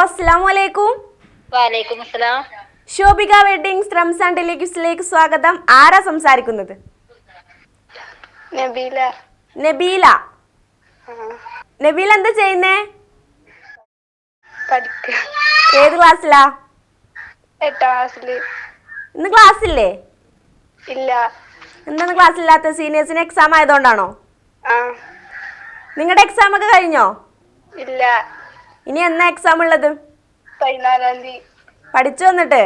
അസ്സാം വലൈക്കും വാലേക്കും അസ്സലാം ശോഭിക വെഡിങ്സ് റംസാൻ ടെലിക്യൂസിലേക്ക് സ്വാഗതം. ആരാ സംസാരിക്കുന്നത്? നബീല. നബീല. നബീല എന്താ ചെയ്യുന്നേ? ഏത് ക്ലാസ്സിലാ? എട്ടാം ക്ലാസ്സിൽ. ഇന്ന് ക്ലാസ് ഇല്ലേ. ഇല്ല എന്താണ് ക്ലാസ് ഇല്ലാത്ത സീനിയേഴ്സിന് എക്സാം ആയതുകൊണ്ടാണോ? നിങ്ങളുടെ എക്സാം ഒക്കെ കഴിഞ്ഞോ? ഇല്ല. ഇനി എന്നാ എക്സാം ഉള്ളത്? പതിനാലാം തീയതി. പഠിച്ചു വന്നിട്ട്?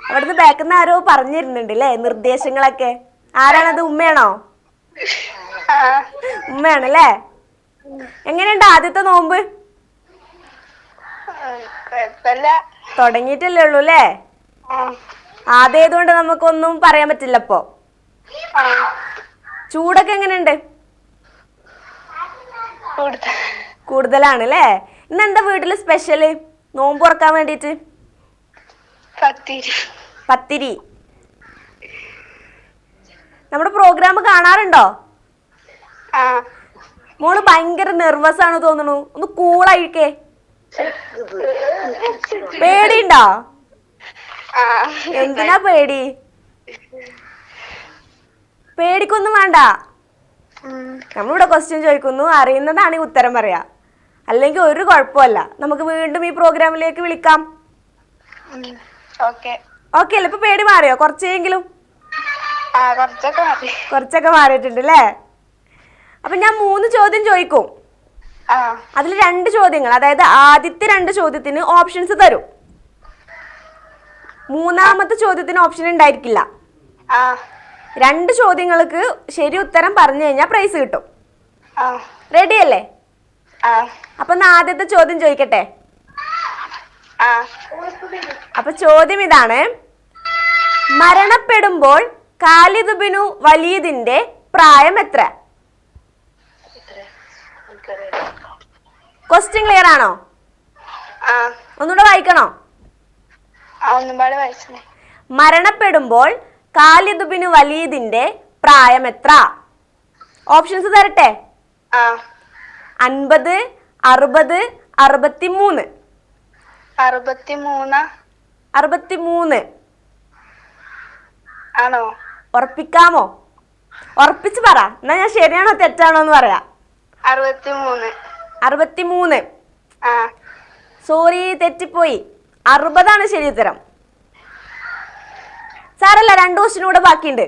അവിടുന്ന് ബാക്കിൽ ആരോ പറഞ്ഞിരുന്നുണ്ട് അല്ലേ നിർദ്ദേശങ്ങളൊക്കെ ആരാണത് ഉമ്മയാണോ? ഉമ്മയാണല്ലേ? എങ്ങനെയുണ്ട് ആദ്യത്തെ നോമ്പ്? തുടങ്ങിയിട്ടല്ലേ ഉള്ളൂ അല്ലേ? ആദ്യമായതുകൊണ്ട് നമുക്കൊന്നും പറയാൻ പറ്റില്ല അപ്പോ ചൂടൊക്കെ എങ്ങനെയുണ്ട്? കൂടുതലാണ് അല്ലേ ഇന്ന് എന്താ വീട്ടിൽ സ്പെഷ്യൽ? നോമ്പ് തുറക്കാൻ വേണ്ടിട്ട്? പത്തിരി. നമ്മുടെ പ്രോഗ്രാം കാണാറുണ്ടോ? മോൾ ഭയങ്കര നെർവസ് ആണ് തോന്നുന്നു. ഒന്ന് കൂളായിക്കേ പേടിയുണ്ടോ? എന്തിനാ പേടി? പേടിക്കൊന്നും വേണ്ട. നമ്മളിവിടെ ക്വസ്റ്റ്യൻ ചോദിക്കുന്നു അറിയുന്നതാണെങ്കിൽ ഉത്തരം പറയാ. അല്ലെങ്കിൽ ഒരു കുഴപ്പമല്ല. നമുക്ക് വീണ്ടും ഈ പ്രോഗ്രാമിലേക്ക് വിളിക്കാം. ഓക്കെ. അല്ല? ഇപ്പൊ പേടി മാറിയോ? കുറച്ചെങ്കിലും കുറച്ചൊക്കെ മാറിയിട്ടുണ്ട് അല്ലേ? അപ്പൊ ഞാൻ മൂന്ന് ചോദ്യം ചോദിക്കും. അതിൽ രണ്ട് ചോദ്യങ്ങൾ അതായത് ആദ്യത്തെ രണ്ട് ചോദ്യത്തിന് ഓപ്ഷൻസ് തരും. മൂന്നാമത്തെ ചോദ്യത്തിന് ഓപ്ഷൻ ഉണ്ടായിരിക്കില്ല. രണ്ട് ചോദ്യങ്ങൾക്ക് ശരി ഉത്തരം പറഞ്ഞു കഴിഞ്ഞാൽ പ്രൈസ് കിട്ടും. റെഡി അല്ലേ? അപ്പൊ ആദ്യത്തെ ചോദ്യം ചോദിക്കട്ടെ? അപ്പൊ ചോദ്യം ഇതാണ്. മരണപ്പെടുമ്പോൾ കാലിദുബിനു വലിയതിന്റെ പ്രായം എത്ര? ക്വസ്റ്റ്യൻ ക്ലിയർ ആണോ? ഒന്നുകൂടെ വായിക്കണോ? മരണപ്പെടുമ്പോൾ കാലിദുബിനു വലീദിന്റെ പ്രായം എത്ര? ഓപ്ഷൻസ് തരട്ടെ? അൻപത് അറുപത് അറുപത്തിമൂന്ന്. അറുപത്തി മൂന്ന് അറുപത്തിമൂന്ന്. ആണോ? ഉറപ്പിക്കാമോ? ഉറപ്പിച്ച് പറ. എന്നാ ഞാൻ ശരിയാണോ തെറ്റാണോ എന്ന് പറയാ. അറുപത്തി മൂന്ന് അറുപത്തിമൂന്ന് സോറി തെറ്റിപ്പോയി. അറുപതാണ് ശരി ഉത്തരം. സാരല്ല രണ്ടു ക്വസ്റ്റിനും കൂടെ ബാക്കിയുണ്ട്.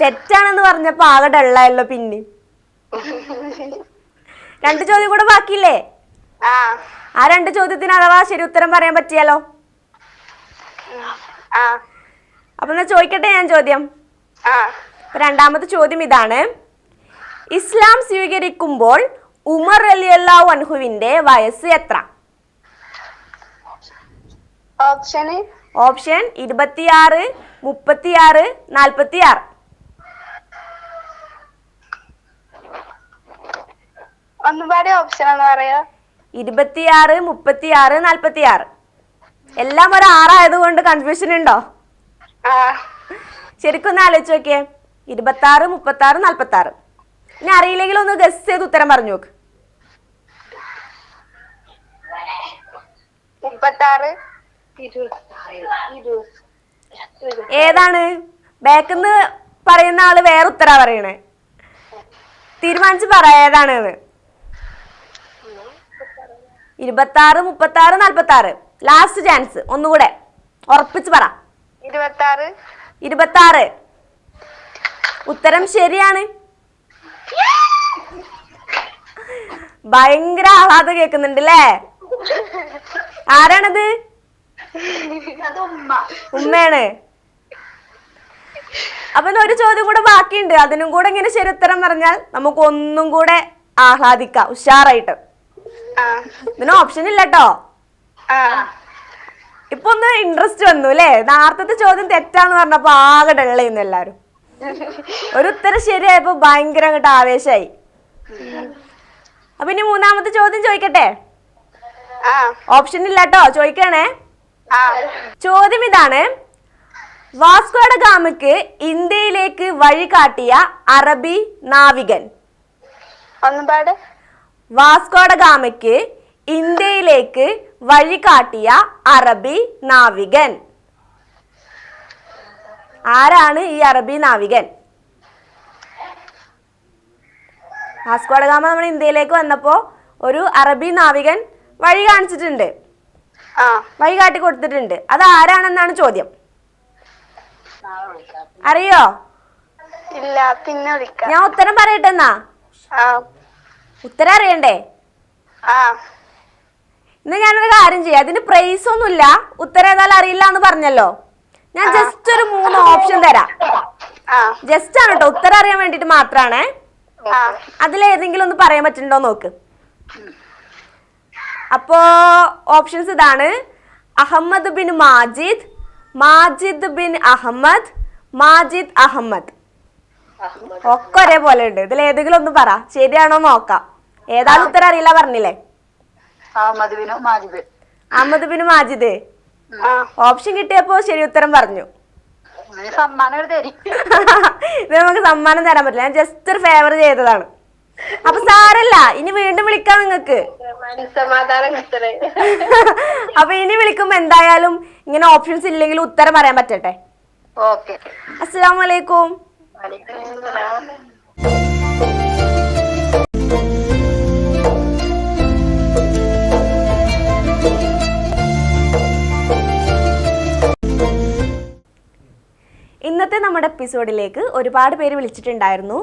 തെറ്റാണെന്ന് പറഞ്ഞപ്പോ ആകെ ഡള്ളായല്ലോ പിന്നെ. രണ്ട് ചോദ്യം കൂടെ ബാക്കിയില്ലേ? ആ. രണ്ട് ചോദ്യത്തിന് അഥവാ ശരി ഉത്തരം പറയാൻ പറ്റിയാലോ? അപ്പൊ എന്നാ ചോദിക്കട്ടെ ഞാൻ ചോദ്യം. രണ്ടാമത്തെ ചോദ്യം ഇതാണ്. ഇസ്ലാം സ്വീകരിക്കുമ്പോൾ ഉമർ അലിയല്ലാഹു അൻഹുവിന്റെ വയസ്സ് എത്ര? ഓപ്ഷന് ഓപ്ഷൻ ഇരുപത്തിയാറ് മുപ്പത്തിയാറ് നാൽപ്പത്തിയാറ്. ഒന്നും പാടെ ഓപ്ഷൻ എന്ന് പറയാ. ഇരുപത്തിയാറ് മുപ്പത്തിയാറ് നാൽപ്പത്തിയാറ്. എല്ലാം ഒരു ആറായതുകൊണ്ട് കൺഫ്യൂഷൻ ഉണ്ടോ? ശരിക്കും ഒന്ന് ആലോചിച്ച് നോക്കിയേ. ആറ് നാൽപ്പത്തി ആറ് ഇനി അറിയില്ലെങ്കിൽ ഒന്ന് ഗസ് ചെയ്ത് ഉത്തരം പറഞ്ഞു നോക്ക്. മുപ്പത്താറ് ഏതാണ്? ബാക്കിന്ന് പറയുന്ന ആൾ വേറെ ഉത്തരാ പറയണേ. തീരുമാനിച്ച് പറ ഏതാണ് ആറ് നാൽപ്പത്തി ആറ് ലാസ്റ്റ് ചാൻസ് ഒന്നുകൂടെ ഉറപ്പിച്ച് പറ. ഇരുപത്തി ആറ് ഉത്തരം ശരിയാണ്. ഭയങ്കര ആഹ്ലാദം കേൾക്കുന്നുണ്ട് അല്ലേ ആരാണത്? ഉമ്മയാണ് അപ്പൊ ഒരു ചോദ്യം കൂടെ ബാക്കിയുണ്ട്. അതിനും കൂടെ ഇങ്ങനെ ചരിത്രം ഉത്തരം പറഞ്ഞാൽ നമുക്ക് ഒന്നും കൂടെ ആഹ്ലാദിക്കാം. ഉഷാറായിട്ട്. ഇതിന് ഓപ്ഷൻ ഇല്ല കേട്ടോ ഇപ്പൊ ഒന്ന് ഇൻട്രസ്റ്റ് വന്നു അല്ലേ നേരത്തെ ചോദ്യം തെറ്റാന്ന് പറഞ്ഞപ്പോ ആകെ ഡള്ളയുന്നു എല്ലാരും. ഒരു ഉത്തരം ശരിയായപ്പോ ഭയങ്കര അങ്ങോട്ട് ആവേശമായി അപ്പൊ ഇനി മൂന്നാമത്തെ ചോദ്യം ചോദിക്കട്ടെ? ഓപ്ഷൻ ഇല്ല കേട്ടോ ചോദിക്കണേ. ചോദ്യം ഇതാണ്. വാസ്കോഡ ഗാമയ്ക്ക് ഇന്ത്യയിലേക്ക് വഴി കാട്ടിയ അറബി നാവികൻ. വാസ്കോഡ ഗാമയ്ക്ക് ഇന്ത്യയിലേക്ക് വഴി കാട്ടിയ അറബി നാവികൻ. ആരാണ് ഈ അറബി നാവികൻ? വാസ്കോഡ ഗാമ നമ്മൾ ഇന്ത്യയിലേക്ക് വന്നപ്പോൾ ഒരു അറബി നാവികൻ വഴി കാണിച്ചിട്ടുണ്ട്. ആ വഴി കാട്ടി കൊടുത്തിട്ടുണ്ട്. അത് ആരാണെന്നാണ് ചോദ്യം? അറിയോ? ഇല്ല പിന്നെ വിളിക്കാം. ഞാൻ ഉത്തരം പറയട്ടെ എന്നാ? ഉത്തരം അറിയണ്ടേ? ഇന്ന് ഞാനൊരു കാര്യം ചെയ്യാം. അതിന് പ്രൈസ് ഒന്നുമില്ല. ഉത്തരം ഏതായാലും അറിയില്ല എന്ന് പറഞ്ഞല്ലോ. ഞാൻ ജസ്റ്റ് ഒരു മൂന്ന് ഓപ്ഷൻ തരാം. ജസ്റ്റ് ആണ് കേട്ടോ ഉത്തരം അറിയാൻ വേണ്ടിട്ട് മാത്രാണേ. അതിലേതെങ്കിലും ഒന്ന് പറയാൻ പറ്റുന്നുണ്ടോ നോക്ക്. അപ്പോ ഓപ്ഷൻസ് ഇതാണ്. Ahmed bin Majid Majid bin Ahmed Majid Ahmed. ഒക്കെ ഒരേപോലെ ഉണ്ട്. ഇതിൽ ഏതെങ്കിലും ഒന്ന് പറ. ശരിയാണോ നോക്കാം. ഏതാണ് ഉത്തരം അറിയില്ല പറഞ്ഞില്ലേ? Ahmed bin Majid. Ahmed bin Majid. Option കിട്ടിയപ്പോ ശരി ഉത്തരം പറഞ്ഞു. ഇത് നമുക്ക് സമ്മാനം തരാൻ പറ്റില്ല. ഞാൻ ജസ്റ്റ് ഒരു ഫേവർ ചെയ്തതാണ്. അപ്പൊ സാരല്ല. ഇനി വീണ്ടും വിളിക്കാം നിങ്ങക്ക് അപ്പൊ ഇനി വിളിക്കുമ്പോ എന്തായാലും ഇങ്ങനെ ഓപ്ഷൻസ് ഇല്ലെങ്കിൽ ഉത്തരം പറയാൻ പറ്റട്ടെ? ഓക്കെ. ഇന്നത്തെ നമ്മുടെ എപ്പിസോഡിലേക്ക് ഒരുപാട് പേര് വിളിച്ചിട്ടുണ്ടായിരുന്നു.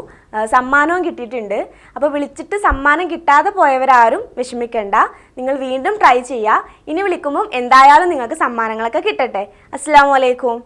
സമ്മാനവും കിട്ടിയിട്ടുണ്ട്. അപ്പോൾ വിളിച്ചിട്ട് സമ്മാനം കിട്ടാതെ പോയവരാരും വിഷമിക്കണ്ട. നിങ്ങൾ വീണ്ടും ട്രൈ ചെയ്യുക ഇനി വിളിക്കുമ്പം എന്തായാലും നിങ്ങൾക്ക് സമ്മാനങ്ങളൊക്കെ കിട്ടട്ടെ. അസ്സാം വലൈക്കും